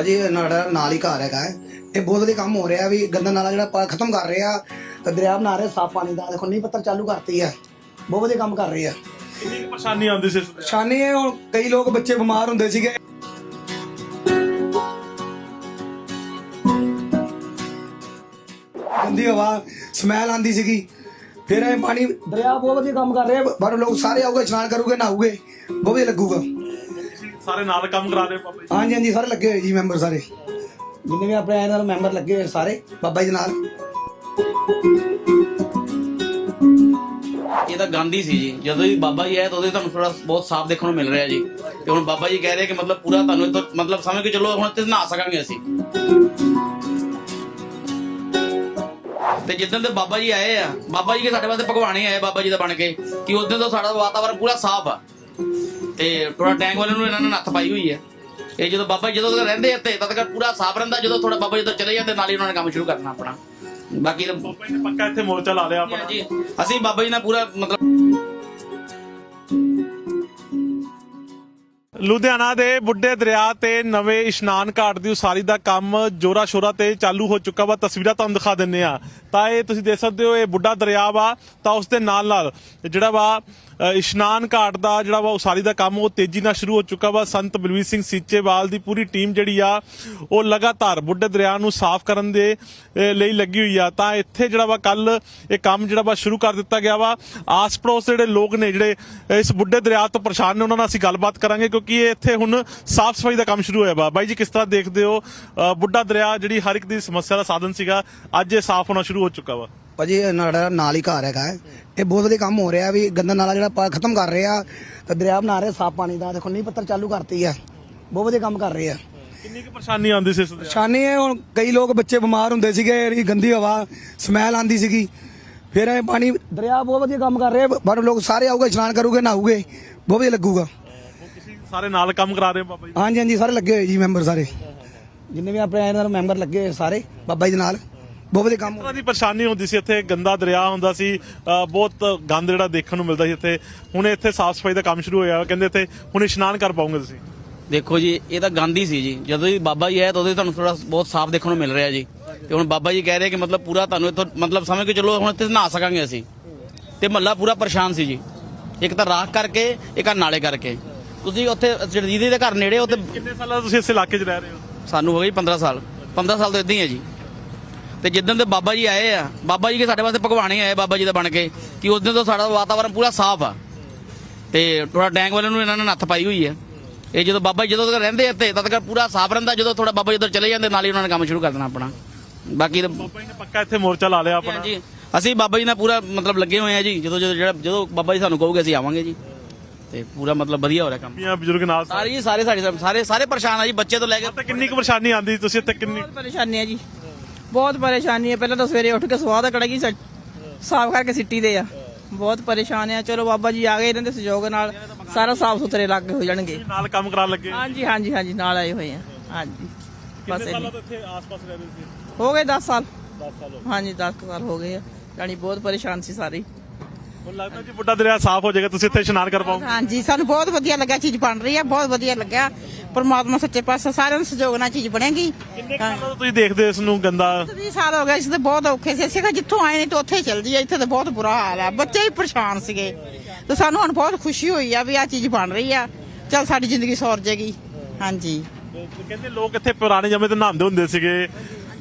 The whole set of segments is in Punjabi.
ਭਾਜੀ ਨਾੜਾ ਨਾਲ ਹੀ ਘਰ ਹੈਗਾ ਹੈ। ਇਹ ਬਹੁਤ ਵਧੀਆ ਕੰਮ ਹੋ ਰਿਹਾ ਵੀ ਗੰਦਾ ਨਾਲਾ ਜਿਹੜਾ ਪਾ- ਖਤਮ ਕਰ ਰਹੇ ਆ ਤੇ ਦਰਿਆ ਬਣਾ ਰਹੇ ਸਾਫ਼ ਪਾਣੀ ਦਾ ਦੇਖੋ ਨਹੀਂ ਪੱਤਰ ਚਾਲੂ ਕਰਤੀ ਹੈ। ਬਹੁਤ ਵਧੀਆ ਕੰਮ ਕਰ ਰਹੇ ਆ ਕਿੰਨੀ ਕੁ ਪਰੇਸ਼ਾਨੀ ਆਉਂਦੀ ਸੀ ਇਸ ਸ਼ਾਨੀ ਇਹ ਹੁਣ ਕਈ ਲੋਕ ਬੱਚੇ ਬਿਮਾਰ ਹੁੰਦੇ ਸੀਗੇ। ਗੰਦੀ ਹਵਾ ਸਮੈਲ ਆਂਦੀ ਸੀਗੀ। ਫਿਰ ਇਹ ਪਾਣੀ ਦਰਿਆ ਬਹੁਤ ਵਧੀਆ ਕੰਮ ਕਰ ਰਿਹਾ ਬਾਹਰੋਂ ਲੋਕ ਸਾਰੇ ਆਉਗੇ ਇਸ਼ਨਾਨ ਕਰੂਗੇ ਨਹਾਉਗੇ ਬਹੁਤ ਵਧੀਆ ਲੱਗੂਗਾ। ਸਾਰੇ ਨਾਲ ਕੰਮ ਕਰਾ ਰਹੇ ਹੋ ਬਾਬਾ ਜੀ। ਹਾਂਜੀ ਹਾਂਜੀ ਸਾਰੇ ਲੱਗੇ ਹੋਏ ਜੀ ਮੈਂਬਰ ਸਾਰੇ। ਜਿੰਨੇ ਵੀ ਆਪਣੇ ਨਾਲ ਮੈਂਬਰ ਲੱਗੇ ਹੋਏ ਸਾਰੇ ਬਾਬਾ ਜੀ ਦੇ ਨਾਲ। ਇਹ ਤਾਂ ਗਾਂਧੀ ਸੀ ਜੀ। ਜਦੋਂ ਵੀ ਬਾਬਾ ਜੀ ਆਏ ਤਾਂ ਉਹਦੇ ਤੁਹਾਨੂੰ ਥੋੜਾ ਬਹੁਤ ਸਾਫ਼ ਦੇਖਣ ਨੂੰ ਮਿਲ ਰਿਹਾ ਜੀ। ਤੇ ਹੁਣ ਬਾਬਾ ਜੀ ਕਹਿ ਰਹੇ ਕਿ ਮਤਲਬ ਪੂਰਾ ਤੁਹਾਨੂੰ ਇੱਥੋਂ ਮਤਲਬ ਸਮਝ ਕੇ ਚੱਲੋ ਹੁਣ ਤੇ ਨਹਾ ਸਕਾਂਗੇ ਅਸੀਂ। ਤੇ ਜਿੱਦਣ ਦੇ ਬਾਬਾ ਜੀ ਆਏ ਆ ਬਾਬਾ ਜੀ ਕੇ ਸਾਡੇ ਵਾਸਤੇ ਭਗਵਾਨੇ ਆਏ ਬਾਬਾ ਜੀ ਦਾ ਬਣ ਕੇ ਕਿ ਉਦੋਂ ਤੋਂ ਸਾਡਾ ਵਾਤਾਵਰਨ ਪੂਰਾ ਸਾਫ਼ ਆ। ਤੇ ਥੋੜਾ ਟੈਂਕ ਵਾਲੇ ਨੂੰ ਇਹਨਾਂ ਨੇ ਨੱਥ ਪਾਈ ਹੋਈ ਹੈ ਇਹ ਜਦੋਂ ਬਾਬਾ ਜੀ ਜਦੋਂ ਤੱਕ ਰਹਿੰਦੇ ਇੱਥੇ ਤਦ ਤੱਕ ਪੂਰਾ ਸਾਫ਼ ਰਹਿੰਦਾ ਜਦੋਂ ਥੋੜਾ ਬਾਬਾ ਜੀ ਤੋਂ ਚਲੇ ਜਾਂਦੇ ਨਾਲ ਹੀ ਉਹਨਾਂ ਨੇ ਕੰਮ ਸ਼ੁਰੂ ਕਰਨਾ ਆਪਣਾ। ਬਾਕੀ ਤਾਂ ਬਾਬਾ ਜੀ ਨੇ ਪੱਕਾ ਇੱਥੇ ਮੋਰਚਾ ਲਾ ਲਿਆ ਆਪਣਾ। ਜੀ ਅਸੀਂ ਬਾਬਾ ਜੀ ਨਾਲ ਪੂਰਾ ਮਤਲਬ ਲੁਧਿਆਣਾ ਦੇ ਬੁੱਢੇ ਦਰਿਆ ਤੇ ਨਵੇਂ ਇਸ਼ਨਾਨ ਘਾਟ ਦੀ ਉਸਾਰੀ ਦਾ ਕੰਮ ਜੋਰਾ ਸ਼ੋਰਾ ਤੇ ਚਾਲੂ ਹੋ ਚੁੱਕਾ ਵਾ। ਤਸਵੀਰਾਂ ਤੁਹਾਨੂੰ ਦਿਖਾ ਦਿੰਨੇ ਆ ਤਾਂ ਇਹ ਤੁਸੀਂ ਦੇਖ ਸਕਦੇ ਹੋ ਇਹ ਬੁੱਢਾ ਦਰਿਆ ਵਾ ਤਾਂ ਉਸ ਦੇ ਨਾਲ ਨਾਲ ਜਿਹੜਾ ਵਾ ਇਸ਼ਨਾਨ ਘਾਟ ਦਾ ਜਿਹੜਾ ਵਾ ਉਸਾਰੀ ਦਾ ਕੰਮ ਉਹ ਤੇਜ਼ੀ ਨਾਲ ਸ਼ੁਰੂ ਹੋ ਚੁੱਕਾ ਵਾ। ਸੰਤ ਬਲਵੀਰ ਸਿੰਘ ਸੀਚੇਵਾਲ ਦੀ ਪੂਰੀ ਟੀਮ ਜਿਹੜੀ ਆ, ਉਹ ਲਗਾਤਾਰ ਬੁੱਢੇ ਦਰਿਆ ਨੂੰ ਸਾਫ਼ ਕਰਨ ਦੇ ਲਈ ਲੱਗੀ ਹੋਈ ਆ। ਤਾਂ ਇੱਥੇ ਜਿਹੜਾ ਵਾ ਕੱਲ ਇਹ ਕੰਮ ਜਿਹੜਾ ਵਾ, ਸ਼ੁਰੂ ਕਰ ਦਿੱਤਾ ਗਿਆ ਵਾ। ਆਸ ਪੜੋਸ ਜਿਹੜੇ ਲੋਕ ਨੇ, ਜਿਹੜੇ ਇਸ ਬੁੱਢੇ ਦਰਿਆ ਤੋਂ ਪਰੇਸ਼ਾਨ ਨੇ, ਉਹਨਾਂ ਨਾਲ ਅਸੀਂ ਗੱਲਬਾਤ ਕਰਾਂਗੇ, ਕਿਉਂਕਿ ਇਹ ਇੱਥੇ ਹੁਣ ਸਾਫ਼ ਸਫ਼ਾਈ ਦਾ ਕੰਮ ਸ਼ੁਰੂ ਹੋਇਆ ਵਾ। ਬਾਈ ਜੀ, ਕਿਸ ਤਰ੍ਹਾਂ ਦੇਖਦੇ ਹੋ ਬੁੱਢਾ ਦਰਿਆ ਜਿਹੜੀ ਹਰ ਇੱਕ ਦੀ ਸਮੱਸਿਆ ਦਾ ਸਾਧਨ ਸੀਗਾ, ਅੱਜ ਇਹ ਸਾਫ਼ ਹੋਣਾ ਸ਼ੁਰੂ ਹੋ ਚੁੱਕਾ ਵਾ? ਭਾਜੀ ਇਹ ਨਾਲ ਹੀ ਘਰ ਹੈਗਾ ਹੈ। ਇਹ ਬਹੁਤ ਵਧੀਆ ਕੰਮ ਹੋ ਰਿਹਾ ਵੀ ਗੰਦਾ ਨਾਲਾ ਜਿਹੜਾ ਖਤਮ ਕਰ ਰਹੇ ਆ ਤੇ ਦਰਿਆ ਬਣਾ ਰਹੇ ਸਾਫ਼ ਪਾਣੀ ਦਾ। ਦੇਖੋ ਨਹੀਂ ਪੱਤਰ ਚਾਲੂ ਕਰਤੀ ਹੈ ਬਹੁਤ ਵਧੀਆ ਕੰਮ ਕਰ ਰਹੇ ਆ। ਕਿੰਨੀ ਕੁ ਪਰੇਸ਼ਾਨੀ ਆਉਂਦੀ ਸੀ ਇਸ ਦਰਿਆ ਸ਼ਾਨੀ ਇਹ ਹੁਣ ਕਈ ਲੋਕ ਬੱਚੇ ਬਿਮਾਰ ਹੁੰਦੇ ਸੀਗੇ ਇਹਦੀ ਗੰਦੀ ਹਵਾ ਸਮੈਲ ਆਂਦੀ ਸੀਗੀ। ਫਿਰ ਇਹ ਪਾਣੀ ਦਰਿਆ ਬਹੁਤ ਵਧੀਆ ਕੰਮ ਕਰ ਰਿਹਾ ਬਾਹਰੋਂ ਲੋਕ ਸਾਰੇ ਆਉਗੇ ਇਸ਼ਨਾਨ ਕਰੂਗੇ ਨਹਾਉਗੇ ਬਹੁਤ ਵਧੀਆ ਲੱਗੂਗਾ। ਤੁਸੀਂ ਸਾਰੇ ਨਾਲ ਕੰਮ ਕਰਾ ਰਹੇ ਹੋ ਬਾਬਾ ਜੀ? ਹਾਂਜੀ ਹਾਂਜੀ ਸਾਰੇ ਲੱਗੇ ਹੋਏ ਜੀ ਮੈਂਬਰ ਸਾਰੇ। ਜਿੰਨੇ ਵੀ ਆਪਣੇ ਮੈਂਬਰ ਲੱਗੇ ਹੋਏ ਸਾਰੇ ਬਾਬਾ ਜੀ ਦੇ ਨਾਲ। ਬਹੁਤ ਵਧੀਆ ਕੰਮ ਹੋ ਤਰ੍ਹਾਂ ਦੀ ਪਰੇਸ਼ਾਨੀ ਹੁੰਦੀ ਸੀ ਇੱਥੇ ਗੰਦਾ ਦਰਿਆ ਹੁੰਦਾ ਸੀ ਅ, ਬਹੁਤ ਗੰਦ ਜਿਹੜਾ ਦੇਖਣ ਨੂੰ ਮਿਲਦਾ ਸੀ ਇੱਥੇ। ਹੁਣ ਇੱਥੇ ਸਾਫ਼ ਸਫ਼ਾਈ ਦਾ ਕੰਮ ਸ਼ੁਰੂ ਹੋਇਆ ਕਹਿੰਦੇ ਇੱਥੇ ਹੁਣ ਇਸ਼ਨਾਨ ਕਰ ਪਾਉਂਗੇ ਤੁਸੀਂ? ਦੇਖੋ ਜੀ ਇਹ ਤਾਂ ਗਾਂਧੀ ਸੀ ਜੀ। ਜਦੋਂ ਵੀ ਬਾਬਾ ਜੀ ਆਏ ਤਾਂ ਉਹਦੇ ਤੁਹਾਨੂੰ ਥੋੜਾ ਬਹੁਤ ਸਾਫ਼ ਦੇਖਣ ਨੂੰ ਮਿਲ ਰਿਹਾ ਜੀ। ਤੇ ਹੁਣ ਬਾਬਾ ਜੀ ਕਹਿ ਰਹੇ ਕਿ ਮਤਲਬ ਪੂਰਾ ਤੁਹਾਨੂੰ ਇੱਥੋਂ ਮਤਲਬ ਸਮਝ ਕੇ ਚੱਲੋ ਹੁਣ ਤੇ ਨਹਾ ਸਕਾਂਗੇ ਅਸੀਂ। ਤੇ ਮਹੱਲਾ ਪੂਰਾ ਪਰੇਸ਼ਾਨ ਸੀ ਜੀ। ਇੱਕ ਤਾਂ ਰਾਖ ਕਰਕੇ ਇੱਕ ਆ ਨਾਲੇ ਕਰਕੇ। ਤੁਸੀਂ ਉੱਥੇ ਜਰਦੀਦੀ ਦੇ ਘਰ ਨੇੜੇ ਉੱਥੇ ਕਿੰਨੇ ਸਾਲਾਂ ਤੋਂ ਤੁਸੀਂ ਇਸ ਇਲਾਕੇ 'ਚ ਰਹਿ ਰਹੇ ਹੋ? ਸਾਨੂੰ ਹੋ ਗਈ 15 ਸਾਲ। 15 ਸਾਲ ਤੋਂ ਇਦਾਂ ਹੀ ਹੈ ਜੀ। ਤੇ ਜਿੱਦਣ ਦੇ ਬਾਬਾ ਜੀ ਆਏ ਆ ਬਾਬਾ ਜੀ ਕੇ ਸਾਡੇ ਵਾਸਤੇ ਭਗਵਾਨੇ ਆਏ ਬਾਬਾ ਜੀ ਦਾ ਬਣ ਕੇ ਕਿ ਉਸ ਦਿਨ ਤੋਂ ਸਾਡਾ ਵਾਤਾਵਰਨ ਪੂਰਾ ਸਾਫ਼ ਆ। ਤੇ ਥੋੜਾ ਟੈਂਕ ਵਾਲੇ ਨੂੰ ਇਹਨਾਂ ਨੇ ਨੱਥ ਪਾਈ ਹੋਈ ਹੈ ਇਹ ਜਦੋਂ ਬਾਬਾ ਜੀ ਜਦੋਂ ਤੱਕ ਰਹਿੰਦੇ ਇੱਥੇ ਤਦ ਤੱਕ ਪੂਰਾ ਸਾਫ਼ ਰਹਿੰਦਾ ਜਦੋਂ ਥੋੜਾ ਬਾਬਾ ਜੀ ਉੱਧਰ ਚਲੇ ਜਾਂਦੇ ਨਾਲ ਹੀ ਉਹਨਾਂ ਨੇ ਕੰਮ ਸ਼ੁਰੂ ਕਰ ਦੇਣਾ ਆਪਣਾ। ਬਾਕੀ ਤਾਂ ਬਾਬਾ ਜੀ ਨੇ ਪੱਕਾ ਇੱਥੇ ਮੋਰਚਾ ਲਾ ਲਿਆ ਆਪਣਾ। ਜੀ ਅਸੀਂ ਬਾਬਾ ਜੀ ਨਾਲ ਪੂਰਾ ਮਤਲਬ ਲੱਗੇ ਹੋਏ ਆ ਜੀ ਜਦੋਂ ਜਦੋਂ ਜਿਹੜਾ ਜਦੋਂ ਬਾਬਾ ਜੀ ਸਾਨੂੰ ਕਹੋਗੇ ਅਸੀਂ ਆਵਾਂਗੇ ਜੀ। ਤੇ ਪੂਰਾ ਮਤਲਬ ਵਧੀਆ ਹੋ ਰਿਹਾ ਕੰਮ। ਬੀਆਂ ਬਜ਼ੁਰਗ ਨਾਲ ਸਾਰੇ ਜੀ ਸਾਰੇ ਸਾਡੇ ਸਾਰੇ ਸਾਰੇ ਪਰੇਸ਼ਾਨ ਆ ਜੀ ਬੱਚੇ ਤੋਂ ਲੈ ਕੇ ਕਿੰਨੀ ਕੁ ਪਰੇਸ਼ਾਨੀ ਆਉਂਦੀ? ਸੀ ਤੁਸੀਂ ਇੱਥੇ ਕਿੰਨੀ ਪਰੇਸ਼ਾਨੀ ਹੈ ਜੀ। ਬਹੁਤ ਪਰੇਸ਼ਾਨੀ ਹੈ। ਪਹਿਲਾਂ ਤਾਂ ਸਵੇਰੇ ਉੱਠ ਕੇ ਸਵਾਹ ਦਾ ਕੜਾਗੀ ਸਾਫ਼ ਕਰਕੇ ਸਿੱਟੀ ਦੇ ਆ। ਬਹੁਤ ਪਰੇਸ਼ਾਨ ਆ। ਚਲੋ ਬਾਬਾ ਜੀ ਆ ਗਏ ਇਹਨਾਂ ਦੇ ਸਹਿਯੋਗ ਨਾਲ ਸਾਰਾ ਸਾਫ਼ ਸੁਥਰੇ ਲੱਗ ਹੋ ਜਾਣਗੇ। ਨਾਲ ਕੰਮ ਕਰਾਉਣ ਲੱਗੇ। ਹਾਂਜੀ ਹਾਂਜੀ ਹਾਂਜੀ ਨਾਲ ਆਏ ਹੋਏ ਆ। ਹਾਂਜੀ। ਬਸ ਕਿੰਨੇ ਇੰਨੀ। ਸਾਲਾਂ ਤੋਂ ਇੱਥੇ ਆਸ-ਪਾਸ ਰਹਿ ਰਹੇ ਸੀ? ਹੋ ਗਏ 10 ਸਾਲ। 10 ਸਾਲ ਹੋ ਹਾਂਜੀ 10 ਸਾਲ ਹੋ ਗਏ ਆ। ਜਾਣੀ ਬਹੁਤ ਪਰੇਸ਼ਾਨ ਸੀ ਸਾਰੇ। ਹੁਣ ਲੱਗਦਾ ਜੀ ਬੁੱਢਾ ਦਰਿਆ ਸਾਫ਼ ਹੋ ਜਾਏਗਾ ਤੁਸੀਂ ਇੱਥੇ ਇਸ਼ਨਾਨ ਕਰ ਪਾਓਗੇ। ਹਾਂਜੀ ਸਾਨੂੰ ਬਹੁਤ ਵਧੀਆ ਲੱਗਾ ਚੀਜ਼ ਬਣ ਰਹੀ ਹੈ ਬਹੁਤ ਵਧੀਆ ਲੱਗਾ। ਪਰਮਾਤਮਾ ਸੱਚੇ ਪਾਤਸ਼ਾਹ ਸਾਰਿਆਂ ਨੂੰ ਸਹਿਯੋਗ ਨਾਲ ਚੀਜ਼ ਬਣੇਗੀ। ਕਿੰਨੇ ਕੁ ਸਾਲਾਂ ਤੋਂ ਤੁਸੀਂ ਦੇਖਦੇ ਹੋ ਇਸ ਨੂੰ ਗੰਦਾ? 20 ਸਾਲ ਹੋ ਗਏ ਇਸ ਤੇ ਬਹੁਤ ਔਖੇ ਸੀ। ਅਸੀਂ ਕਿਹਾ ਜਿੱਥੋਂ ਆਏ ਨੇ ਤੇ ਉੱਥੇ ਚੱਲ ਜੀਏ ਇੱਥੇ ਤਾਂ ਬਹੁਤ ਬੁਰਾ ਹਾਲ ਹੈ ਬੱਚੇ ਵੀ ਪਰੇਸ਼ਾਨ ਸੀਗੇ। ਤੇ ਸਾਨੂੰ ਹੁਣ ਬਹੁਤ ਖੁਸ਼ੀ ਹੋਈ ਆ ਵੀ ਆ ਚੀਜ਼ ਬਣ ਰਹੀ ਆ। ਚਲ ਸਾਡੀ ਜ਼ਿੰਦਗੀ ਸੌਰ ਜਾਏਗੀ। ਹਾਂਜੀ। ਕਹਿੰਦੇ ਲੋਕ ਇੱਥੇ ਪੁਰਾਣੇ ਸਮੇਂ ਤੇ ਨਹਾਉਂਦੇ ਹੁੰਦੇ ਸੀਗੇ।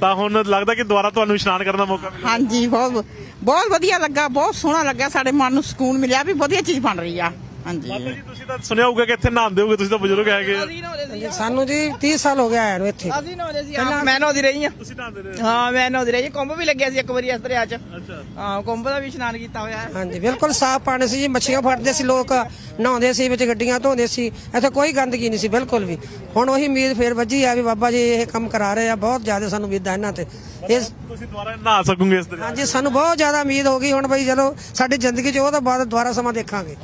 ਤਾਂ ਹੁਣ ਲੱਗਦਾ ਕਿ ਦੁਬਾਰਾ ਤੁਹਾਨੂੰ ਇਸ਼ਨਾਨ ਕਰਨ ਦਾ ਮੌਕਾ ਮਿਲਿਆ। ਹਾਂਜੀ, ਬਹੁਤ ਬਹੁਤ ਵਧੀਆ ਲੱਗਾ, ਬਹੁਤ ਸੋਹਣਾ ਲੱਗਾ, ਸਾਡੇ ਮਨ ਨੂੰ ਸਕੂਨ ਮਿਲਿਆ ਵੀ ਵਧੀਆ ਚੀਜ਼ ਬਣ ਰਹੀ ਆ। ਹਾਂਜੀ। ਬਾਬਾ ਜੀ ਤੁਸੀਂ ਤਾਂ ਸੁਣਿਆ ਹੋਊਗਾ ਕਿ ਇੱਥੇ ਨਹਾਉਂਦੇ ਹੋਗੇ ਤੁਸੀਂ ਤਾਂ ਬਜ਼ੁਰਗ ਹੈਗੇ। ਸਾਨੂੰ ਜੀ 30 ਸਾਲ ਹੋ ਗਏ ਆਏ ਨੂੰ ਇੱਥੇ। ਅਸੀਂ ਨਹਾਉਂਦੇ ਸੀ ਆਪ ਮੈਂ ਨਹਾਉਂਦੀ ਰਹੀ ਆ ਤੁਸੀਂ ਨਹਾਉਂਦੇ ਰਹੇ ਹਾਂ। ਮੈਂ ਨਹਾਉਂਦੀ ਰਹੀ ਕੁੰਭ ਵੀ ਲੱਗਿਆ ਸੀ ਇੱਕ ਵਾਰੀ ਇਸ ਦਰਿਆ 'ਚ। ਅੱਛਾ। ਹਾਂ ਕੁੰਭ ਦਾ ਵੀ ਇਸ਼ਨਾਨ ਕੀਤਾ ਹੋਇਆ ਹੈ। ਹਾਂਜੀ ਬਿਲਕੁਲ ਸਾਫ਼ ਪਾਣੀ ਸੀ ਜੀ ਮੱਛੀਆਂ ਫੜਦੇ ਸੀ ਲੋਕ ਨਹਾਉਂਦੇ ਸੀ ਵਿੱਚ ਗੱਡੀਆਂ ਧੋਂਦੇ ਸੀ। ਇੱਥੇ ਕੋਈ ਗੰਦਗੀ ਨਹੀਂ ਸੀ ਬਿਲਕੁਲ ਵੀ। ਹੁਣ ਉਹੀ ਉਮੀਦ ਫੇਰ ਵੱਜੀ ਆ ਵੀ ਬਾਬਾ ਜੀ ਇਹ ਕੰਮ ਕਰਾ ਰਹੇ ਆ ਬਹੁਤ ਜ਼ਿਆਦਾ ਸਾਨੂੰ ਉਮੀਦ ਆ ਇਹਨਾਂ ਤੇ। ਇਸ ਤੁਸੀਂ ਦੁਬਾਰਾ ਨਹਾ ਸਕੋਗੇ ਇਸ ਦਰਿਆ ਹਾਂਜੀ ਸਾਨੂੰ ਬਹੁਤ ਜ਼ਿਆਦਾ ਉਮੀਦ ਹੋ ਗਈ ਹੁਣ ਬਈ ਚਲੋ ਸਾਡੀ ਜ਼ਿੰਦਗੀ 'ਚ ਉਹ ਤੋਂ ਬਾਅਦ ਦੁਬਾਰਾ ਸਮਾਂ ਦੇਖਾਂਗੇ।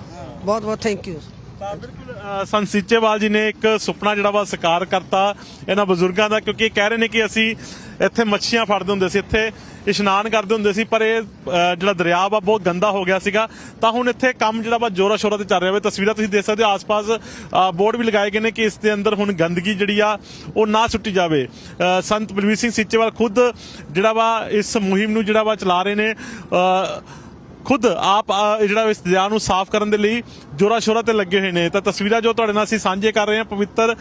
ਬਹੁਤ ਬਹੁਤ ਥੈਂਕ ਯੂ। ਤਾਂ ਬਿਲਕੁਲ ਅ, ਸੰਤ ਸੀਚੇਵਾਲ ਜੀ ਨੇ ਇੱਕ ਸੁਪਨਾ ਜਿਹੜਾ ਵਾ ਸਾਕਾਰ ਕਰਤਾ ਇਹਨਾਂ ਬਜ਼ੁਰਗਾਂ ਦਾ ਕਿਉਂਕਿ ਇਹ ਕਹਿ ਰਹੇ ਨੇ ਕਿ ਅਸੀਂ ਇੱਥੇ ਮੱਛੀਆਂ ਫੜਦੇ ਹੁੰਦੇ ਸੀ ਇੱਥੇ ਇਸ਼ਨਾਨ ਕਰਦੇ ਹੁੰਦੇ ਸੀ ਪਰ ਇਹ ਅ, ਜਿਹੜਾ ਦਰਿਆ ਵਾ ਬਹੁਤ ਗੰਦਾ ਹੋ ਗਿਆ ਸੀਗਾ। ਤਾਂ ਹੁਣ ਇੱਥੇ ਕੰਮ ਜਿਹੜਾ ਵਾ ਜੋਰਾ ਸ਼ੋਰਾ ਤੇ ਚੱਲ ਰਿਹਾ ਵਾ। ਤਸਵੀਰਾਂ ਤੁਸੀਂ ਦੇਖ ਸਕਦੇ ਹੋ ਆਸ-ਪਾਸ ਅ, ਬੋਰਡ ਵੀ ਲਗਾਏ ਗਏ ਨੇ ਕਿ ਇਸ ਦੇ ਅੰਦਰ ਹੁਣ ਗੰਦਗੀ ਜਿਹੜੀ ਆ ਉਹ ਨਾ ਸੁੱਟੀ ਜਾਵੇ। ਅ, ਸੰਤ ਬਲਵੀਰ ਸਿੰਘ ਸੀਚੇਵਾਲ ਖੁਦ ਜਿਹੜਾ ਵਾ ਇਸ ਮੁਹਿੰਮ ਨੂੰ ਜਿਹੜਾ ਵਾ ਚਲਾ ਰਹੇ ਨੇ। ਅ, ਖੁਦ ਆਪ ਜਿਹੜਾ ਇਸ ਦਰਿਆ ਨੂੰ ਸਾਫ਼ ਕਰਨ ਦੇ ਲਈ ਜੋਰਾ ਸ਼ੋਰਾ ਤੇ ਲੱਗੇ ਹੋਏ ਨੇ। ਤਾਂ ਤਸਵੀਰਾਂ ਜੋ ਤੁਹਾਡੇ ਨਾਲ ਅਸੀਂ ਸਾਂਝੇ ਕਰ ਰਹੇ ਹਾਂ, ਪਵਿੱਤਰ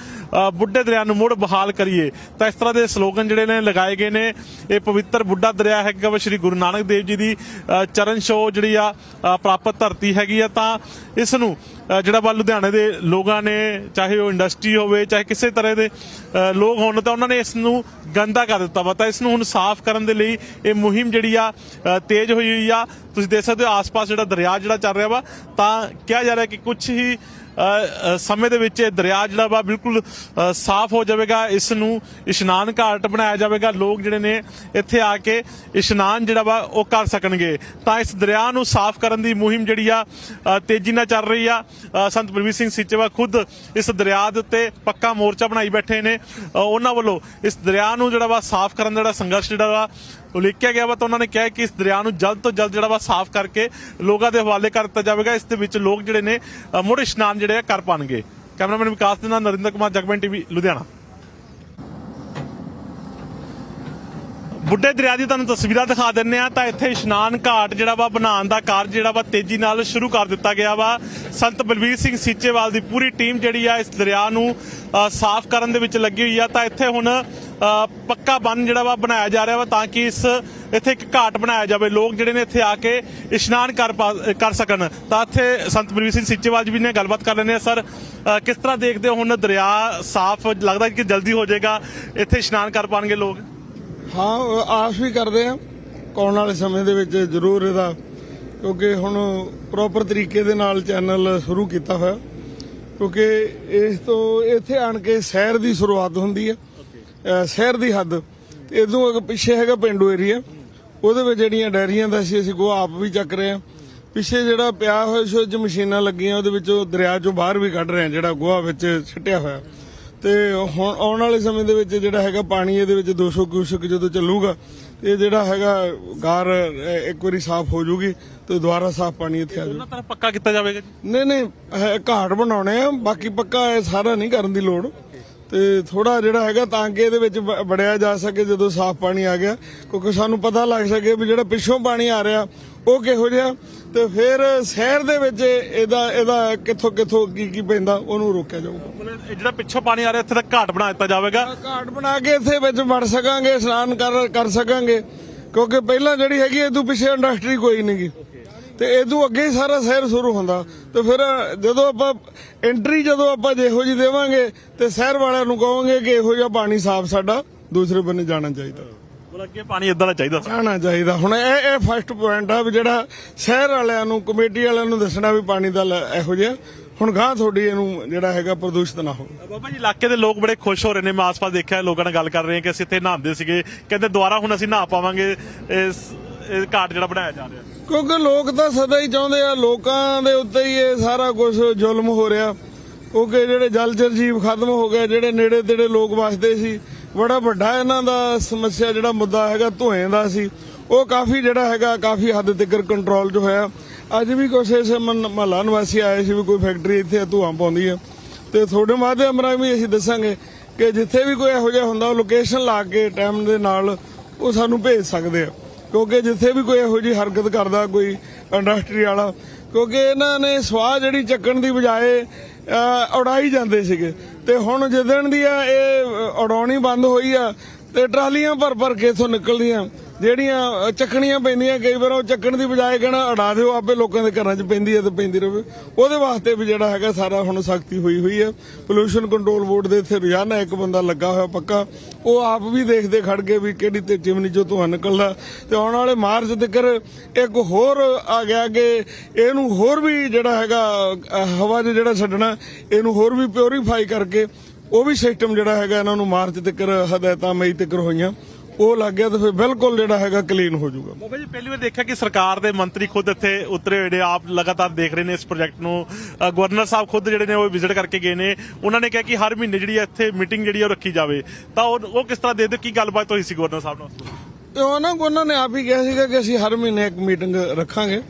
ਬੁੱਢੇ ਦਰਿਆ ਨੂੰ ਮੁੜ ਬਹਾਲ ਕਰੀਏ। ਤਾਂ ਇਸ ਤਰ੍ਹਾਂ ਦੇ ਸਲੋਗਨ ਜਿਹੜੇ ਨੇ, ਲਗਾਏ ਗਏ ਨੇ। ਇਹ ਪਵਿੱਤਰ ਬੁੱਢਾ ਦਰਿਆ ਹੈਗਾ ਵਾ, ਸ਼੍ਰੀ ਗੁਰੂ ਨਾਨਕ ਦੇਵ ਜੀ ਦੀ ਚਰਨ ਛੋਹ ਜਿਹੜੀ ਆ ਪ੍ਰਾਪਤ ਧਰਤੀ ਹੈਗੀ ਆ। ਤਾਂ ਇਸ ਨੂੰ ਜਿਹੜਾ ਵਾ ਲੁਧਿਆਣੇ ਦੇ ਲੋਕਾਂ ਨੇ, ਚਾਹੇ ਉਹ ਇੰਡਸਟਰੀ ਹੋਵੇ, ਚਾਹੇ ਕਿਸੇ ਤਰ੍ਹਾਂ ਦੇ ਲੋਕ ਹੋਣ, ਤਾਂ ਉਹਨਾਂ ਨੇ ਇਸ ਨੂੰ ਗੰਦਾ ਕਰ ਦਿੱਤਾ ਵਾ। ਤਾਂ ਇਸ ਨੂੰ ਹੁਣ ਸਾਫ਼ ਕਰਨ ਦੇ ਲਈ ਇਹ ਮੁਹਿੰਮ ਜਿਹੜੀ ਆ ਤੇਜ਼ ਹੋਈ ਹੋਈ ਆ। ਤੁਸੀਂ ਦੇਖ ਸਕਦੇ ਹੋ ਆਸ-ਪਾਸ ਜਿਹੜਾ ਦਰਿਆ ਜਿਹੜਾ ਚੱਲ ਰਿਹਾ ਵਾ, ਤਾਂ ਕਿਹਾ ਜਾ ਰਿਹਾ ਕਿ ਕੁਝ ਹੀ ਸਮੇਂ ਦੇ ਵਿੱਚ ਇਹ ਦਰਿਆ ਜਿਹੜਾ ਵਾ ਬਿਲਕੁਲ ਸਾਫ਼ ਹੋ ਜਾਵੇਗਾ, ਇਸ ਨੂੰ ਇਸ਼ਨਾਨ ਘਾਟ ਬਣਾਇਆ ਜਾਵੇਗਾ, ਲੋਕ ਜਿਹੜੇ ਨੇ ਇੱਥੇ ਆ ਕੇ ਇਸ਼ਨਾਨ ਜਿਹੜਾ ਵਾ ਉਹ ਕਰ ਸਕਣਗੇ। ਤਾਂ ਇਸ ਦਰਿਆ ਨੂੰ ਸਾਫ਼ ਕਰਨ ਦੀ ਮੁਹਿੰਮ ਜਿਹੜੀ ਆ ਤੇਜ਼ੀ ਨਾਲ ਚੱਲ ਰਹੀ ਆ। ਸੰਤ ਪ੍ਰਵੀਰ ਸਿੰਘ ਸੀਚੇਵਾ ਖੁਦ ਇਸ ਦਰਿਆ ਦੇ ਉੱਤੇ ਪੱਕਾ ਮੋਰਚਾ ਬਣਾਈ ਬੈਠੇ ਨੇ। ਉਹਨਾਂ ਵੱਲੋਂ ਇਸ ਦਰਿਆ ਨੂੰ ਜਿਹੜਾ ਵਾ ਸਾਫ਼ ਕਰਨ ਦਾ ਜਿਹੜਾ ਸੰਘਰਸ਼ ਜਿਹੜਾ ਵਾ ਉਲੀਕਿਆ ਗਿਆ ਵਾ ਤਾਂ ਉਹਨਾਂ ਨੇ ਕਿਹਾ ਕਿ ਇਸ ਦਰਿਆ ਨੂੰ ਜਲਦ ਤੋਂ ਜਲਦ ਜਿਹੜਾ ਵਾ ਸਾਫ਼ ਕਰਕੇ ਲੋਕਾਂ ਦੇ ਹਵਾਲੇ ਕਰ ਦਿੱਤਾ ਜਾਵੇਗਾ। ਇਸ ਦੇ ਵਿੱਚ ਲੋਕ ਜਿਹੜੇ ਨੇ ਮੁੜ ਇਸ਼ਨਾਨ ਜਿਹੜੇ ਆ ਕਰ ਪਾਣਗੇ। ਕੈਮਰਾਮੈਨ ਵਿਕਾਸ ਦੇ ਨਾਲ ਨਰਿੰਦਰ ਕੁਮਾਰ ਜਗਮਨ ਟੀਵੀ ਲੁਧਿਆਣਾ। ਬੁੱਢੇ ਦਰਿਆ ਦੀ ਤੁਹਾਨੂੰ ਤਸਵੀਰਾਂ ਦਿਖਾ ਦਿੰਨੇ ਆ ਤਾਂ ਇੱਥੇ ਇਸ਼ਨਾਨ ਘਾਟ ਜਿਹੜਾ ਵਾ ਬਣਾਉਣ ਦਾ ਕਾਰਜ ਜਿਹੜਾ ਵਾ ਤੇਜ਼ੀ ਨਾਲ ਸ਼ੁਰੂ ਕਰ ਦਿੱਤਾ ਗਿਆ ਵਾ। ਸੰਤ ਬਲਵੀਰ ਸਿੰਘ ਸੀਚੇਵਾਲ ਦੀ ਪੂਰੀ ਟੀਮ ਜਿਹੜੀ ਆ ਇਸ ਦਰਿਆ ਨੂੰ ਅ, ਸਾਫ਼ ਕਰਨ ਦੇ ਵਿੱਚ ਲੱਗੀ ਹੋਈ ਆ। ਤਾਂ ਇੱਥੇ ਹੁਣ ਪੱਕਾ ਬੰਨ ਜਿਹੜਾ ਵਾ ਬਣਾਇਆ ਜਾ ਰਿਹਾ ਵਾ ਤਾਂ ਕਿ ਇਸ, ਇੱਥੇ ਇੱਕ ਘਾਟ ਬਣਾਇਆ ਜਾਵੇ। ਲੋਕ ਜਿਹੜੇ ਨੇ ਇੱਥੇ ਆ ਕੇ ਇਸ਼ਨਾਨ ਕਰ ਪਾ- ਕਰ ਸਕਣ। ਤਾਂ ਇੱਥੇ ਸੰਤ ਬਲਵੀਰ ਸਿੰਘ ਸੀਚੇਵਾਲ ਜੀ ਵੀ ਨੇ ਗੱਲਬਾਤ ਕਰ ਲੈਣੇ ਆ, ਸਰ ਕਿਸ ਤਰ੍ਹਾਂ ਦੇਖਦੇ ਹੋ ਹੁਣ ਦਰਿਆ ਸਾਫ਼? ਲੱਗਦਾ ਕਿ ਜਲਦੀ ਹੋ ਜਾਏਗਾ, ਇੱਥੇ ਇਸ਼ਨਾਨ ਕਰ ਪਾਣਗੇ ਲੋਕ? ਹਾਂ, ਆਸ ਵੀ ਕਰਦੇ ਆ। ਆਉਣ ਵਾਲੇ ਸਮੇਂ ਦੇ ਵਿੱਚ ਜ਼ਰੂਰ ਇਹਦਾ, ਕਿਉਂਕਿ ਹੁਣ ਪ੍ਰੋਪਰ ਤਰੀਕੇ ਦੇ ਨਾਲ ਚੈਨਲ ਸ਼ੁਰੂ ਕੀਤਾ ਹੋਇਆ। ਕਿਉਂਕਿ ਇਸ ਤੋਂ, ਇੱਥੇ ਆਣ ਕੇ ਸ਼ਹਿਰ ਦੀ ਸ਼ੁਰੂਆਤ ਹੁੰਦੀ ਹੈ ਸ਼ਹਿਰ ਦੀ ਹੱਦ। ਤੇ ਇਦੋਂ ਅੱਗੇ ਪਿੱਛੇ ਹੈਗਾ ਪਿੰਡੂ ਏਰੀਆ। ਉਹਦੇ ਵਿੱਚ ਜਿਹੜੀਆਂ ਡੈਰੀਆਂ ਦਾ ਸੀ ਅਸੀਂ ਗੋਹਾ ਆਪ ਵੀ ਚੱਕ ਰਹੇ ਆ ਪਿੱਛੇ ਜਿਹੜਾ ਪਿਆ ਹੋਇਆ ਸੀ ਉਹ 'ਚ ਮਸ਼ੀਨਾਂ ਲੱਗੀਆਂ ਉਹਦੇ ਵਿੱਚੋਂ ਦਰਿਆ ਚੋਂ ਬਾਹਰ ਵੀ ਕੱਢ ਰਹੇ ਆ ਜਿਹੜਾ ਗੋਹਾ ਵਿੱਚ ਛਿੱਟਿਆ ਹੋਇਆ। ਤੇ ਹੁਣ ਆਉਣ ਵਾਲੇ ਸਮੇਂ ਦੇ ਵਿੱਚ ਜਿਹੜਾ ਹੈਗਾ ਪਾਣੀ ਇਹਦੇ ਵਿੱਚ 200 ਕਿਊਸਕ ਜਦੋਂ ਚੱਲੂਗਾ ਤੇ ਇਹ ਜਿਹੜਾ ਹੈਗਾ ਗਾਰ ਇੱਕ ਵਾਰੀ ਸਾਫ਼ ਹੋ ਜੂਗੀ ਤੇ ਦੁਬਾਰਾ ਸਾਫ਼ ਪਾਣੀ ਇੱਥੇ ਆ ਜਾਊਗਾ ਉਹਨਾਂ ਤਰ੍ਹਾਂ ਪੱਕਾ ਕੀਤਾ ਜਾਵੇਗਾ ਜੀ? ਨਹੀਂ ਨਹੀਂ ਘਾਟ ਬਣਾਉਣੇ ਆ ਬਾਕੀ ਪੱਕਾ ਇਹ ਸਾਰਾ ਨਹੀਂ ਕਰਨ ਦੀ ਲੋੜ। ਤੇ ਥੋੜਾ ਜਿਹੜਾ ਹੈਗਾ ਤਾਂ ਕਿ ਇਹਦੇ ਵਿੱਚ ਵੜਿਆ ਜਾ ਸਕੇ ਜਦੋਂ ਸਾਫ਼ ਪਾਣੀ ਆ ਗਿਆ। ਕਿਉਂਕਿ ਸਾਨੂੰ ਪਤਾ ਲੱਗ ਸਕੇ ਵੀ ਜਿਹੜਾ ਪਿੱਛੋਂ ਪਾਣੀ ਆ ਰਿਹਾ ਉਹ ਕਿਹੋ ਜਿਹਾ। ਤੇ ਫਿਰ ਸ਼ਹਿਰ ਦੇ ਵਿੱਚ ਇਹਦਾ ਇਹਦਾ ਕਿੱਥੋਂ ਕਿੱਥੋਂ ਕੀ ਕੀ ਪੈਂਦਾ ਉਹਨੂੰ ਰੋਕਿਆ ਜਾਊਗਾ। ਇਹ ਜਿਹੜਾ ਪਿੱਛੋਂ ਪਾਣੀ ਆ ਰਿਹਾ ਇੱਥੇ ਤੱਕ ਘਾਟ ਬਣਾ ਦਿੱਤਾ ਜਾਵੇਗਾ? ਘਾਟ ਬਣਾ ਕੇ ਇੱਥੇ ਵਿੱਚ ਵੜ ਸਕਾਂਗੇ ਇਸ਼ਨਾਨ ਕਰ ਕਰ ਸਕਾਂਗੇ। ਕਿਉਂਕਿ ਪਹਿਲਾਂ ਜਿਹੜੀ ਹੈਗੀ ਇਹਦੋਂ ਪਿੱਛੇ ਇੰਡਸਟਰੀ ਕੋਈ ਨਹੀਂਗੀ ਤੇ ਇਹਦੋਂ ਅੱਗੇ ਹੀ ਸਾਰਾ ਸ਼ਹਿਰ ਸ਼ੁਰੂ ਹੁੰਦਾ। ਤੇ ਫਿਰ ਜਦੋਂ ਆਪਾਂ ਐਂਟਰੀ ਜਦੋਂ ਆਪਾਂ ਜਿਹੋ ਜੀ ਦੇਵਾਂਗੇ ਤੇ ਸ਼ਹਿਰ ਵਾਲਿਆਂ ਨੂੰ ਕਹਾਂਗੇ ਕਿ ਇਹੋ ਜਿਹਾ ਪਾਣੀ ਸਾਫ਼ ਸਾਡਾ ਦੂਸਰੇ ਬੰਨੇ ਜਾਣਾ ਚਾਹੀਦਾ। ਅੱਗੇ ਪਾਣੀ ਇਦਾਂ ਦਾ ਚਾਹੀਦਾ ਸੀ। ਜਾਣਾ ਚਾਹੀਦਾ। ਹੁਣ ਇਹ ਇਹ ਫਸਟ ਪੁਆਇੰਟ ਆ ਵੀ ਜਿਹੜਾ ਸ਼ਹਿਰ ਵਾਲਿਆਂ ਨੂੰ ਕਮੇਟੀ ਵਾਲਿਆਂ ਨੂੰ ਦੱਸਣਾ ਵੀ ਪਾਣੀ ਦਾ ਲ- ਇਹੋ ਜਿਹਾ। ਹੁਣ ਗਾਂ ਤੁਹਾਡੀ ਇਹਨੂੰ ਜਿਹੜਾ ਹੈਗਾ ਪ੍ਰਦੂਸ਼ਿਤ ਨਾ ਹੋਵੇ। ਬਾਬਾ ਜੀ ਇਲਾਕੇ ਦੇ ਲੋਕ ਬੜੇ ਖੁਸ਼ ਹੋ ਰਹੇ ਨੇ। ਮੈਂ ਆਸ-ਪਾਸ ਦੇਖਿਆ ਲੋਕਾਂ ਨਾਲ ਗੱਲ ਕਰ ਰਹੇ ਹਾਂ ਕਿ ਅਸੀਂ ਇੱਥੇ ਨਹਾਉਂਦੇ ਸੀਗੇ। ਕਹਿੰਦੇ ਦੁਬਾਰਾ ਹੁਣ ਅਸੀਂ ਨਹਾ ਪਾਵਾਂਗੇ। ਇਸ ਇਹ ਘਾਟ ਜਿਹੜਾ ਬਣਾਇਆ ਜਾ ਰਿਹਾ। ਕਿਉਂਕਿ ਲੋਕ ਤਾਂ ਸਦਾ ਹੀ ਚਾਹੁੰਦੇ ਆ, ਲੋਕਾਂ ਦੇ ਉੱਤੇ ਹੀ ਇਹ ਸਾਰਾ ਕੁਝ ਜ਼ੁਲਮ ਹੋ ਰਿਹਾ। ਕਿਉਂਕਿ ਜਿਹੜੇ ਜਲਚਰ ਜੀਵ ਖਤਮ ਹੋ ਗਏ, ਜਿਹੜੇ ਨੇੜੇ ਤੇੜੇ ਲੋਕ ਵਸਦੇ ਸੀ, ਬੜਾ ਵੱਡਾ ਇਹਨਾਂ ਦਾ ਸਮੱਸਿਆ ਜਿਹੜਾ ਮੁੱਦਾ ਹੈਗਾ ਧੂਏ ਦਾ ਸੀ। ਉਹ ਕਾਫੀ ਜਿਹੜਾ ਹੈਗਾ, ਕਾਫੀ ਹੱਦ ਤੱਕ ਕੰਟਰੋਲ 'ਚ ਹੋਇਆ। ਅੱਜ ਵੀ ਕੁਛ ਇਸ ਮਹੱਲਾ ਨਿਵਾਸੀ ਆਏ ਸੀ ਵੀ ਕੋਈ ਫੈਕਟਰੀ ਇੱਥੇ ਧੂਆਂ ਪਾਉਂਦੀ ਹੈ। ਤੇ ਤੁਹਾਡੇ ਮਾਧਿਅਮ ਰਾਹੀਂ ਵੀ ਅਸੀਂ ਦੱਸਾਂਗੇ ਕਿ ਜਿੱਥੇ ਵੀ ਕੋਈ ਇਹੋ ਜਿਹਾ ਹੁੰਦਾ, ਉਹ ਲੋਕੇਸ਼ਨ ਲਾ ਕੇ ਟਾਈਮ ਦੇ ਨਾਲ ਉਹ ਸਾਨੂੰ ਭੇਜ ਸਕਦੇ ਆ। ਕਿਉਂਕਿ ਜਿੱਥੇ ਵੀ ਕੋਈ ਇਹੋ ਜਿਹੀ ਹਰਕਤ ਕਰਦਾ, ਕੋਈ ਇੰਡਸਟਰੀ ਵਾਲਾ, ਕਿਉਂਕਿ ਇਹਨਾਂ ਨੇ ਸਵਾਹ ਜਿਹੜੀ ਚੱਕਣ ਦੀ ਬਜਾਏ ਉਡਾਈ ਜਾਂਦੇ ਸੀਗੇ। ਤੇ ਹੁਣ ਜਿੱਦਣ ਦੀ ਆ ਇਹ ਉਡਾਉਣੀ ਬੰਦ ਹੋਈ ਆ, ਤੇ ਟਰਾਲੀਆਂ ਭਰ ਭਰ ਕੇ ਇਥੋਂ ਨਿਕਲਦੀਆਂ। ਜਿਹੜੀਆਂ ਅਹ, ਚੱਕਣੀਆਂ ਪੈਂਦੀਆਂ ਕਈ ਵਾਰ ਉਹ ਚੱਕਣ ਦੀ ਬਜਾਏ ਕਹਿਣਾ ਉਡਾ ਦਿਓ ਆਪੇ ਲੋਕਾਂ ਦੇ ਘਰਾਂ 'ਚ ਪੈਂਦੀ ਹੈ ਤੇ ਪੈਂਦੀ ਰਹੇ ਉਹਦੇ ਵਾਸਤੇ ਵੀ ਜਿਹੜਾ ਹੈਗਾ ਸਾਰਾ ਹੁਣ ਸਖਤੀ ਹੋਈ ਹੋਈ ਹੈ। ਪੋਲੂਸ਼ਨ ਕੰਟਰੋਲ ਬੋਰਡ ਦੇ ਇੱਥੇ ਰੋਜ਼ਾਨਾ ਇੱਕ ਬੰਦਾ ਲੱਗਾ ਹੋਇਆ ਪੱਕਾ। ਉਹ ਆਪ ਵੀ ਦੇਖਦੇ ਖੜ ਕੇ ਵੀ ਕਿਹੜੀ ਤੇ ਚਿਮਨੀ ਚੋਂ ਧੂੰਆਂ ਨਿਕਲਦਾ। ਤੇ ਆਉਣ ਵਾਲੇ ਮਾਰਚ ਤੱਕ ਇੱਕ ਹੋਰ ਆ ਗਿਆ ਕਿ ਇਹਨੂੰ ਹੋਰ ਵੀ ਜਿਹੜਾ ਹੈਗਾ ਹਵਾ 'ਚ ਜਿਹੜਾ ਛੱਡਣਾ ਇਹਨੂੰ ਹੋਰ ਵੀ ਪਿਓਰੀਫਾਈ ਕਰਕੇ ਉਹ ਵੀ ਸਿਸਟਮ ਜਿਹੜਾ ਹੈਗਾ ਇਹਨਾਂ ਨੂੰ ਮਾਰਚ ਤੱਕ ਹਦਾਇਤਾਂ ਮਈ ਤੱਕ ਹੋਈਆਂ। ਉਹ ਲੱਗ ਗਿਆ ਤਾਂ ਫਿਰ ਬਿਲਕੁਲ ਜਿਹੜਾ ਹੈਗਾ ਕਲੀਨ ਹੋ ਜਾਊਗਾ। ਬਾਬਾ ਜੀ ਪਹਿਲੀ ਵਾਰ ਦੇਖਿਆ ਕਿ ਸਰਕਾਰ ਦੇ ਮੰਤਰੀ ਖੁਦ ਇੱਥੇ ਉਤਰੇ ਹੋਏ ਨੇ ਆਪ ਲਗਾਤਾਰ ਦੇਖ ਰਹੇ ਨੇ ਇਸ ਪ੍ਰੋਜੈਕਟ ਨੂੰ। ਅ, ਗਵਰਨਰ ਸਾਹਿਬ ਖੁਦ ਜਿਹੜੇ ਨੇ ਉਹ ਵਿਜ਼ਿਟ ਕਰਕੇ ਗਏ ਨੇ। ਉਹਨਾਂ ਨੇ ਕਿਹਾ ਕਿ ਹਰ ਮਹੀਨੇ ਜਿਹੜੀ ਹੈ ਇੱਥੇ ਮੀਟਿੰਗ ਜਿਹੜੀ ਹੈ ਉਹ ਰੱਖੀ ਜਾਵੇ। ਤਾਂ ਉਹ ਉਹ ਕਿਸ ਤਰ੍ਹਾਂ ਦੇ ਦਿਓ ਕੀ ਗੱਲਬਾਤ ਹੋਈ ਸੀ ਗਵਰਨਰ ਸਾਹਿਬ ਨਾਲ? ਤੇ ਉਹਨਾਂ ਉਹਨਾਂ ਨੇ ਆਪ ਹੀ ਕਿਹਾ ਸੀਗਾ ਕਿ ਅਸੀਂ ਹਰ ਮਹੀਨੇ ਇੱਕ ਮੀਟਿੰਗ ਰੱਖਾਂਗੇ।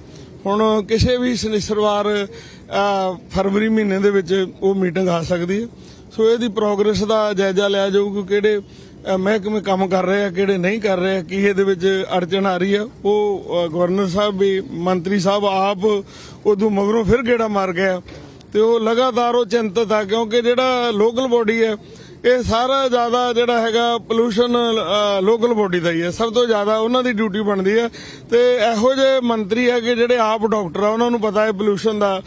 ਹੁਣ ਕਿਸੇ ਵੀ ਸ਼ਨੀਚਰਵਾਰ ਅਹ, ਫਰਵਰੀ ਮਹੀਨੇ ਦੇ ਵਿੱਚ ਉਹ ਮੀਟਿੰਗ ਆ ਸਕਦੀ ਹੈ। ਸੋ ਇਹਦੀ ਪ੍ਰੋਗਰੈਸ ਦਾ ਜਾਇਜ਼ਾ ਲਿਆ ਜਾਊਗਾ ਕਿਹੜੇ ਮਹਿਕਮੇ ਕੰਮ ਕਰ ਰਹੇ ਆ ਕਿਹੜੇ ਨਹੀਂ ਕਰ ਰਹੇ ਕੀ ਇਹਦੇ ਵਿੱਚ ਅੜਚਣ ਆ ਰਹੀ ਆ ਉਹ ਗਵਰਨਰ ਸਾਹਿਬ ਵੀ, ਮੰਤਰੀ ਸਾਹਿਬ ਆਪ ਉਦੋਂ ਮਗਰੋਂ ਫਿਰ ਗੇੜਾ ਮਾਰ ਗਿਆ। ਤੇ ਉਹ ਲਗਾਤਾਰ ਉਹ ਚਿੰਤਤ ਆ, ਕਿਉਂਕਿ ਜਿਹੜਾ ਲੋਕਲ ਬੋਡੀ ਹੈ ਇਹ ਸਾਰਾ ਜ਼ਿਆਦਾ ਜਿਹੜਾ ਹੈਗਾ ਪੋਲੂਸ਼ਨ ਲੋਕਲ ਬੋਡੀ ਦਾ ਹੀ ਹੈ। ਸਭ ਤੋਂ ਜ਼ਿਆਦਾ ਉਹਨਾਂ ਦੀ ਡਿਊਟੀ ਬਣਦੀ ਹੈ। ਤੇ ਇਹੋ ਜਿਹੇ ਮੰਤਰੀ ਹੈਗੇ ਜਿਹੜੇ ਆਪ ਡਾਕਟਰ ਆ ਉਹਨਾਂ ਨੂੰ ਪਤਾ ਹੈ ਪੋਲੂਸ਼ਨ ਦਾ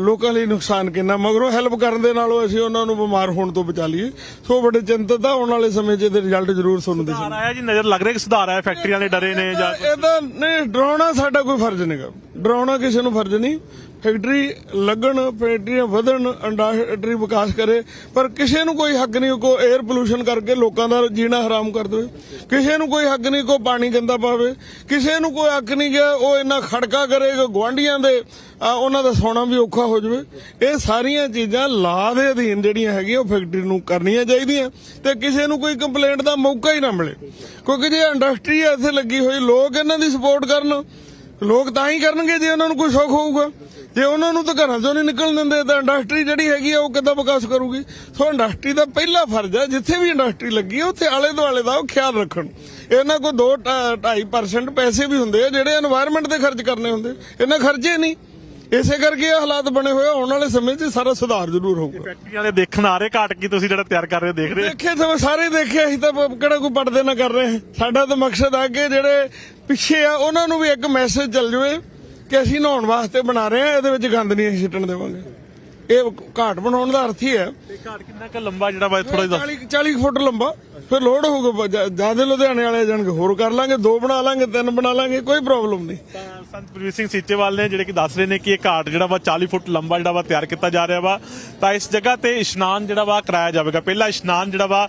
ਲੋਕਾਂ ਲਈ ਨੁਕਸਾਨ ਕਿੰਨਾ। ਮਗਰੋਂ ਹੈਲਪ ਕਰਨ ਦੇ ਨਾਲੋਂ ਅਸੀਂ ਉਹਨਾਂ ਨੂੰ ਬਿਮਾਰ ਹੋਣ ਤੋਂ ਬਚਾ ਲਈਏ। ਸੋ ਬੜੇ ਚਿੰਤਤ ਆ ਆਉਣ ਵਾਲੇ ਸਮੇਂ 'ਚ ਇਹਦੇ ਰਿਜ਼ਲਟ ਜ਼ਰੂਰ ਤੁਹਾਨੂੰ ਦਿਸਣਗੇ ਸੁਧਾਰ ਆਇਆ ਜੀ? ਨਜ਼ਰ ਲੱਗ ਰਿਹਾ ਕਿ ਸੁਧਾਰ ਆਇਆ? ਫੈਕਟਰੀਆਂ ਵਾਲੇ ਡਰੇ ਨੇ ਜਾਂ ਇਹ ਤਾਂ ਨਹੀਂ ਡਰਾਉਣਾ ਸਾਡਾ ਕੋਈ ਫਰਜ਼ ਨਹੀਂਗਾ। ਡਰਾਉਣਾ ਕਿਸੇ ਨੂੰ ਫਰਜ਼ ਨਹੀਂ। ਫੈਕਟਰੀ ਲੱਗਣ, ਫੈਕਟਰੀਆਂ ਵਧਣ ਇੰਡਸਟਰੀ ਵਿਕਾਸ ਕਰੇ, ਪਰ ਕਿਸੇ ਨੂੰ ਕੋਈ ਹੱਕ ਨਹੀਂ ਕੋ 에ਅਰ ਪੋਲੂਸ਼ਨ ਕਰਕੇ ਲੋਕਾਂ ਦਾ ਜੀਣਾ ਹਰਾਮ ਕਰ ਦੇਵੇ। ਕਿਸੇ ਨੂੰ ਕੋਈ ਹੱਕ ਨਹੀਂ ਕੋ ਪਾਣੀ ਗੰਦਾ ਪਾਵੇ। ਕਿਸੇ ਨੂੰ ਕੋਈ ਹੱਕ ਨਹੀਂ ਗਿਆ ਉਹ ਇੰਨਾ ਖੜਕਾ ਕਰੇਗਾ ਗਵਾਂਢੀਆਂ ਦੇ ਉਹਨਾਂ ਦਾ ਸੌਣਾ ਵੀ ਔਖਾ ਹੋ ਜਾਵੇ। ਇਹ ਸਾਰੀਆਂ ਚੀਜ਼ਾਂ ਲਾ ਦੇ ਅਧੀਨ ਜਿਹੜੀਆਂ ਹੈਗੀਆਂ, ਉਹ ਫੈਕਟਰੀ ਨੂੰ ਕਰਨੀਆਂ ਚਾਹੀਦੀਆਂ। ਤੇ ਕਿਸੇ ਨੂੰ ਕੋਈ ਕੰਪਲੇਂਟ ਦਾ ਮੌਕਾ ਹੀ ਨਾ ਮਿਲੇ। ਕਿਉਂਕਿ ਜੇ ਇੰਡਸਟਰੀ ਇੱਥੇ ਲੱਗੀ ਹੋਈ, ਲੋਕ ਇਹਨਾਂ ਦੀ ਸਪੋਰਟ ਕਰਨ ਲੋਕ ਤਾਂ ਹੀ ਕਰਨਗੇ ਜੇ ਉਹਨਾਂ ਨੂੰ ਕੋਈ ਸ਼ੌਕ ਹੋਊਗਾ। ਜੇ ਉਹਨਾਂ ਨੂੰ ਤਾਂ ਘਰਾਂ ਚੋਂ ਨਹੀਂ ਨਿਕਲਣ ਦਿੰਦੇ, ਤਾਂ ਇੰਡਸਟਰੀ ਜਿਹੜੀ ਹੈਗੀ ਆ, ਉਹ ਕਿੱਦਾਂ ਵਿਕਾਸ ਕਰੂਗੀ? ਸੋ ਇੰਡਸਟਰੀ ਦਾ ਪਹਿਲਾ ਫਰਜ਼ ਹੈ ਜਿੱਥੇ ਵੀ ਇੰਡਸਟਰੀ ਲੱਗੀ ਆ, ਉੱਥੇ ਆਲੇ ਦੁਆਲੇ ਦਾ ਉਹ ਖਿਆਲ ਰੱਖਣ। ਇਹਨਾਂ ਕੋਲ 2 2.5% ਪੈਸੇ ਵੀ ਹੁੰਦੇ ਆ, ਜਿਹੜੇ এনवायरमेंट ਤੇ ਖਰਚ ਕਰਨੇ ਹੁੰਦੇ। ਇਹਨਾਂ ਖਰਚੇ ਨਹੀਂ। ਇਸੇ ਕਰਕੇ ਇਹ ਹਾਲਾਤ ਬਣੇ ਹੋਏ ਆ, ਆਉਣ ਵਾਲੇ ਸਮੇਂ 'ਚ ਸਾਰਾ ਸੁਧਾਰ ਜ਼ਰੂਰ ਹੋਊਗਾ। ਫੈਕਟਰੀਆਂ ਵਾਲੇ ਦੇਖਣ ਆ ਰਹੇ ਘਾਟ ਕੀ ਤੁਸੀਂ ਜਿਹੜਾ ਤਿਆਰ ਕਰ ਰਹੇ ਹੋ ਦੇਖ ਰਹੇ ਹੋ? ਦੇਖੇ ਤਾਂ ਸਾਰੇ ਦੇਖੇ ਅਸੀਂ ਤਾਂ ਕਿਹੜਾ ਕੋਈ ਪੜਦੇ ਨਾ ਕਰ ਰਹੇ। ਸਾਡਾ ਤਾਂ ਮਕਸਦ ਆ ਕਿ ਜਿਹੜੇ ਪਿੱਛੇ ਆ ਉਹਨਾਂ ਨੂੰ ਵੀ ਇੱਕ ਮੈਸੇਜ ਚੱਲ ਜਾਵੇ ਕਿ ਅਸੀਂ ਨਹਾਉਣ ਵਾਸਤੇ ਬਣਾ ਰਹੇ ਹਾਂ ਇਹਦੇ ਵਿੱਚ ਗੰਦ ਨਹੀਂ ਅਸੀਂ ਸਿੱਟਣ ਦੇਵਾਂਗੇ। ਇਹ ਘਾਟ ਬਣਾਉਣ ਦਾ ਅਰਥ ਹੀ ਹੈ। ਇਹ ਘਾਟ ਕਿੰਨਾ ਕੁ ਲੰਬਾ ਜਿਹੜਾ ਵਾ ਥੋੜਾ ਜਿਹਾ 40 40 ਫੁੱਟ ਲੰਬਾ ਫਿਰ ਲੋਡ ਹੋਊਗਾ ਜ਼ਿਆਦਾ ਲੁਧਿਆਣੇ ਵਾਲੇ ਜਾਣਗੇ ਹੋਰ ਕਰ ਲਾਂਗੇ ਦੋ ਬਣਾ ਲਾਂਗੇ ਤਿੰਨ ਬਣਾ ਲਾਂਗੇ ਕੋਈ ਪ੍ਰੋਬਲਮ ਨਹੀਂ। ਤਾਂ ਸੰਤ ਪ੍ਰਵੀਰ ਸਿੰਘ ਸੀਚੇਵਾਲ ਨੇ ਜਿਹੜੇ ਕਿ ਦੱਸ ਰਹੇ ਨੇ ਕਿ ਇਹ ਘਾਟ ਜਿਹੜਾ ਵਾ 40 ਫੁੱਟ ਲੰਬਾ ਜਿਹੜਾ ਵਾ ਤਿਆਰ ਕੀਤਾ ਜਾ ਰਿਹਾ ਵਾ, ਤਾਂ ਇਸ ਜਗ੍ਹਾ ਤੇ ਇਸ਼ਨਾਨ ਜਿਹੜਾ ਵਾ ਕਰਾਇਆ ਜਾਵੇਗਾ। ਪਹਿਲਾ ਇਸ਼ਨਾਨ ਜਿਹੜਾ ਵਾ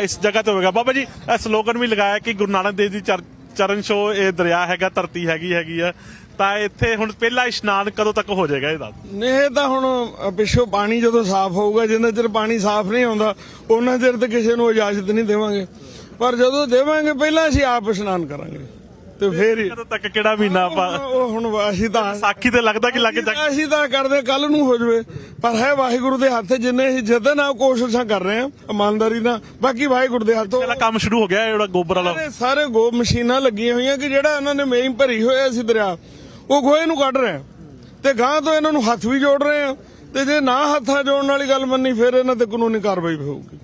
ਇਸ ਜਗ੍ਹਾ ਤੇ ਹੋਵੇਗਾ। ਬਾਬਾ ਜੀ, ਇਹ ਸਲੋਗਨ ਵੀ ਲਗਾਇਆ ਕਿ ਗੁਰੂ ਨਾਨਕ ਦੇਵ ਜੀ ਚਰ- ਚਰਨ ਸ਼ੋ ਇਹ ਦਰਿਆ ਹੈਗਾ, ਧਰਤੀ ਹੈਗੀ ਹੈਗੀ ਆ। ਤਾਂ ਇੱਥੇ ਹੁਣ ਪਹਿਲਾ ਇਸ਼ਨਾਨ ਕਦੋਂ ਤੱਕ ਹੋ ਜਾਏਗਾ ਇਹਦਾ? ਨਹੀਂ, ਇਹ ਤਾਂ ਹੁਣ ਪਿੱਛੋਂ ਪਾਣੀ ਜਦੋਂ ਸਾਫ਼ ਹੋਊਗਾ, ਜਿੰਨਾ ਚਿਰ ਪਾਣੀ ਸਾਫ਼ ਨਹੀਂ ਆਉਂਦਾ ਉਹਨਾਂ ਚਿਰ ਤਾਂ ਕਿਸੇ ਨੂੰ ਇਜਾਜ਼ਤ ਨਹੀਂ ਦੇਵਾਂਗੇ। ਪਰ ਜਦੋਂ ਦੇਵਾਂਗੇ, ਪਹਿਲਾਂ ਅਸੀਂ ਆਪ ਇਸ਼ਨਾਨ ਕਰਾਂਗੇ। ਤੇ ਫੇਰ ਹੀ ਕਦੋਂ ਤੱਕ ਕਿਹੜਾ ਮਹੀਨਾ ਆਪਾਂ ਉਹ ਹੁਣ ਅਸੀਂ ਤਾਂ ਸਾਖੀ ਤੇ ਲੱਗਦਾ ਕਿ ਲੱਗ ਜਾ ਅਸੀਂ ਤਾਂ ਕਰਦੇ ਕੱਲ ਨੂੰ ਹੋ ਜਵੇ। ਪਰ ਹੈ ਵਾਹਿਗੁਰੂ ਦੇ ਹੱਥ ਜਿੰਨੇ ਅਸੀਂ ਜਤਨ ਆ ਕੋਸ਼ਿਸ਼ਾਂ ਕਰ ਰਹੇ ਹਾਂ ਇਮਾਨਦਾਰੀ ਨਾਲ। ਬਾਕੀ ਵਾਹਿਗੁਰੂ ਦੇ ਹੱਥੋਂ ਪਹਿਲਾ ਕੰਮ ਸ਼ੁਰੂ ਹੋ ਗਿਆ ਇਹ ਜਿਹੜਾ ਗੋਬਰ ਵਾਲਾ। ਸਾਰੇ ਸਾਰੇ ਗੋ ਮਸ਼ੀਨਾਂ ਲੱਗੀਆਂ ਹੋਈਆਂ ਕਿ ਜਿਹੜਾ ਇਹਨਾਂ ਨੇ ਮੇਈ ਭਰੀ ਹੋਇਆ ਸੀ ਦਰਿਆ ਉਹ ਗੋਹੇ ਨੂੰ ਕੱਢ ਰਹੇ ਆ ਤੇ ਗਾਂ ਤੋਂ ਇਹਨਾਂ ਨੂੰ ਹੱਥ ਵੀ ਜੋੜ ਰਹੇ ਆ ਤੇ ਜੇ ਨਾ ਹੱਥਾਂ ਜੋੜਨ ਵਾਲੀ ਗੱਲ ਮੰਨੀ, ਫਿਰ ਇਹਨਾਂ ਤੇ ਕਾਨੂੰਨੀ ਕਾਰਵਾਈ ਵੀ ਹੋਊਗੀ।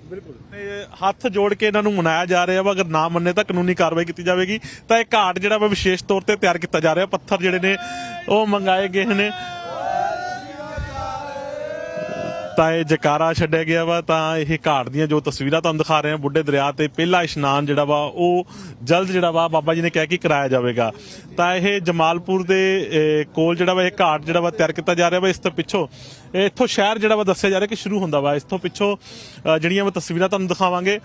ਤੇ ਹੱਥ ਜੋੜ ਕੇ ਇਹਨਾਂ ਨੂੰ ਮਨਾਇਆ ਜਾ ਰਿਹਾ ਵਾ, ਅਗਰ ਨਾ ਮੰਨੇ ਤਾਂ ਕਾਨੂੰਨੀ ਕਾਰਵਾਈ ਕੀਤੀ ਜਾਵੇਗੀ। ਤਾਂ ਇਹ ਘਾਟ ਜਿਹੜਾ ਵਾ, ਵਿਸ਼ੇਸ਼ ਤੌਰ ਤੇ ਤਿਆਰ ਕੀਤਾ ਜਾ ਰਿਹਾ। ਪੱਥਰ ਜਿਹੜੇ ਨੇ, ਉਹ ਮੰਗਾਏ ਗਏ ਨੇ। ਤਾਂ ਇਹ ਜਕਾਰਾ ਛੱਡਿਆ ਗਿਆ ਵਾ, ਤਾਂ ਇਹ ਘਾਟ ਦੀਆਂ ਜੋ ਤਸਵੀਰਾਂ ਤੁਹਾਨੂੰ ਦਿਖਾ ਰਹੇ ਹਾਂ, ਬੁੱਢੇ ਦਰਿਆ ਤੇ ਪਹਿਲਾ ਇਸ਼ਨਾਨ ਜਿਹੜਾ ਵਾ, ਉਹ ਜਲਦ ਜਿਹੜਾ ਵਾ ਬਾਬਾ ਜੀ ਨੇ ਕਿਹਾ ਕਿ ਕਰਾਇਆ ਜਾਵੇਗਾ। ਤਾਂ ਇਹ ਜਮਾਲਪੁਰ ਦੇ ਕੋਲ ਜਿਹੜਾ ਵਾ, ਇਹ ਘਾਟ ਜਿਹੜਾ ਵਾ ਤਿਆਰ ਕੀਤਾ ਜਾ ਰਿਹਾ ਵਾ, ਇਸ ਤੋਂ ਪਿੱਛੋਂ, ਇਹ ਇੱਥੋਂ ਸ਼ਹਿਰ ਜਿਹੜਾ ਵਾ ਦੱਸਿਆ ਜਾ ਰਿਹਾ ਕਿ ਸ਼ੁਰੂ ਹੁੰਦਾ ਵਾ। ਇਸ ਤੋਂ ਪਿੱਛੋਂ ਜਿਹੜੀਆਂ ਮੈਂ ਤਸਵੀਰਾਂ ਤੁਹਾਨੂੰ ਦਿਖਾਵਾਂਗੇ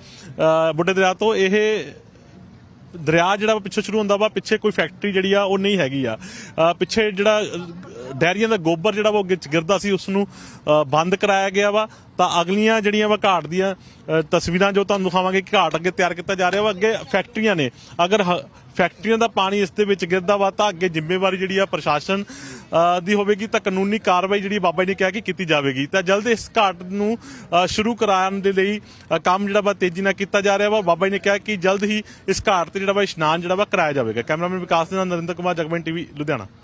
ਬੁੱਢੇ ਦਰਿਆ ਤੋਂ ਇਹ ਦਰਿਆ ਜਿਹੜਾ ਵਾ ਪਿੱਛੋਂ ਸ਼ੁਰੂ ਹੁੰਦਾ ਵਾ, ਪਿੱਛੇ ਕੋਈ ਫੈਕਟਰੀ ਜਿਹੜੀ ਆ, ਉਹ ਨਹੀਂ ਹੈਗੀ ਆ। ਪਿੱਛੇ ਜਿਹੜਾ ਡੈਰੀਆਂ ਦਾ ਗੋਬਰ ਜਿਹੜਾ ਵਾ, ਉਹ ਗਿ- ਗਿਰਦਾ ਸੀ ਉਸ ਨੂੰ ਬੰਦ ਕਰਾਇਆ ਗਿਆ ਵਾ। ਤਾਂ ਅਗਲੀਆਂ ਜਿਹੜੀਆਂ ਵਾ ਘਾਟ ਦੀਆਂ ਤਸਵੀਰਾਂ ਜੋ ਤੁਹਾਨੂੰ ਦਿਖਾਵਾਂਗੇ ਕਿ ਘਾਟ ਅੱਗੇ ਤਿਆਰ ਕੀਤਾ ਜਾ ਰਿਹਾ ਵਾ, ਅੱਗੇ ਫੈਕਟਰੀਆਂ ਨੇ। ਅਗਰ ਹ- ਫੈਕਟਰੀਆਂ ਦਾ ਪਾਣੀ ਇਸ ਦੇ ਵਿੱਚ ਗਿਰਦਾ ਵਾ, ਤਾਂ ਅੱਗੇ ਜ਼ਿੰਮੇਵਾਰੀ ਜਿਹੜੀ ਆ ਪ੍ਰਸ਼ਾਸਨ ਦੀ ਹੋਵੇਗੀ ਤਾਂ ਕਾਨੂੰਨੀ ਕਾਰਵਾਈ ਜਿਹੜੀ ਬਾਬਾ ਜੀ ਨੇ ਕਿਹਾ ਕਿ ਕੀਤੀ ਜਾਵੇਗੀ। ਤਾਂ ਜਲਦ ਇਸ ਘਾਟ ਨੂੰ ਸ਼ੁਰੂ ਕਰਾਉਣ ਦੇ ਲਈ ਕੰਮ ਜਿਹੜਾ ਵਾ ਤੇਜ਼ੀ ਨਾਲ ਕੀਤਾ ਜਾ ਰਿਹਾ ਵਾ। ਬਾਬਾ ਜੀ ਨੇ ਕਿਹਾ ਕਿ ਜਲਦ ਹੀ ਇਸ ਘਾਟ ਤੇ ਜਿਹੜਾ ਵਾ ਇਸ਼ਨਾਨ ਜਿਹੜਾ ਵਾ ਕਰਾਇਆ ਜਾਵੇਗਾ। ਕੈਮਰਾਮੈਨ ਵਿਕਾਸ ਦੇ ਨਾਲ ਨਰਿੰਦਰ ਕੁਮਾਰ, ਜਗਮਨ ਟੀਵੀ, ਲੁਧਿਆਣਾ।